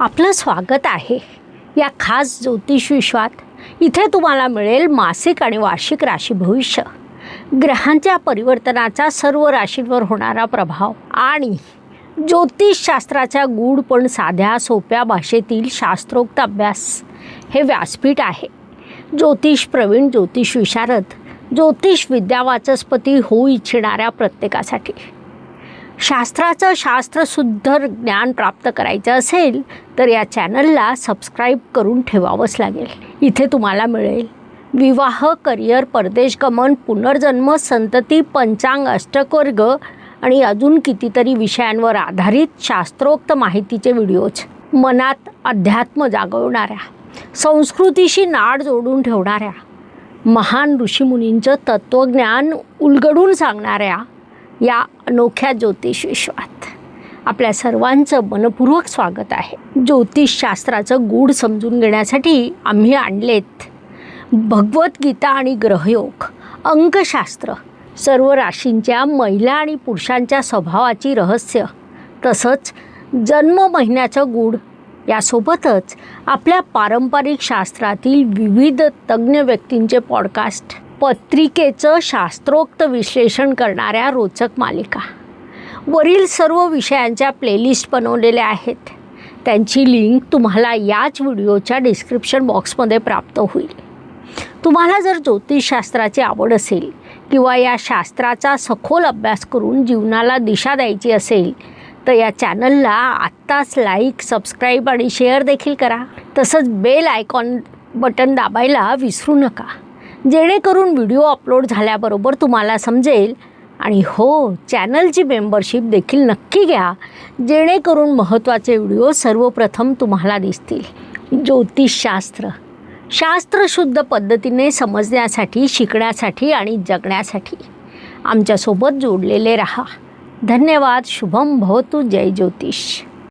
आपलं स्वागत आहे. या खास ज्योतिष विश्वात इथे तुम्हाला मिळेल मासिक आणि वार्षिक राशी भविष्य. ग्रहांच्या परिवर्तनाचा सर्व राशींवर होणारा प्रभाव आणि ज्योतिषशास्त्राच्या गूढ पण साध्या सोप्या भाषेतील शास्त्रोक्त अभ्यास हे व्यासपीठ आहे. ज्योतिष प्रवीण ज्योतिष विशारद ज्योतिष विद्यावाचस्पती होऊ इच्छिणाऱ्या प्रत्येकासाठी. शास्त्राचं शास्त्रशुद्ध ज्ञान प्राप्त करायचं असेल तर या चॅनलला सबस्क्राईब करून ठेवावंच लागेल. इथे तुम्हाला मिळेल. विवाह करिअर परदेशगमन पुनर्जन्म संतती पंचांग अष्टकवर्ग आणि अजून कितीतरी विषयांवर आधारित शास्त्रोक्त माहितीचे व्हिडिओज मनात अध्यात्म जागवणाऱ्या संस्कृतीशी नाड जोडून ठेवणाऱ्या महान ऋषीमुनींचं तत्त्वज्ञान उलगडून सांगणाऱ्या या अनोख्या ज्योतिष विश्वात. आपल्या सर्वांचं मनपूर्वक स्वागत आहे. ज्योतिषशास्त्राचं गूढ समजून घेण्यासाठी आम्ही आणलेत भगवद्गीता आणि ग्रहयोग अंकशास्त्र सर्व राशींच्या महिला आणि पुरुषांच्या स्वभावाची रहस्य तसंच जन्म महिन्याचं गूढ. यासोबतच आपल्या पारंपरिक शास्त्रातील विविध तज्ज्ञ व्यक्तींचे पॉडकास्ट पत्रिकेचं शास्त्रोक्त विश्लेषण करणाऱ्या रोचक मालिका. वरील सर्व विषयांच्या प्लेलिस्ट बनवलेल्या आहेत. त्यांची लिंक तुम्हाला याच व्हिडिओच्या डिस्क्रिप्शन बॉक्समध्ये प्राप्त होईल. तुम्हाला जर ज्योतिषशास्त्राची आवड असेल किंवा या शास्त्राचा सखोल अभ्यास करून जीवनाला दिशा द्यायची असेल तर या चॅनलला आत्ताच लाईक सबस्क्राईब आणि शेअर देखील करा. तसंच बेल आयकॉन बटन दाबायला विसरू नका. जेणेकरून व्हिडिओ अपलोड झाल्याबरोबर तुम्हाला समजेल. आणि हो चॅनलची मेंबरशिप देखील नक्की घ्या. जेणेकरून महत्त्वाचे व्हिडिओ सर्वप्रथम तुम्हाला दिसतील. ज्योतिषशास्त्र. शास्त्रशुद्ध पद्धतीने समजण्यासाठी शिकण्यासाठी आणि जगण्यासाठी. आमच्यासोबत जोडलेले रहा. धन्यवाद. शुभम भवतु. जय ज्योतिष.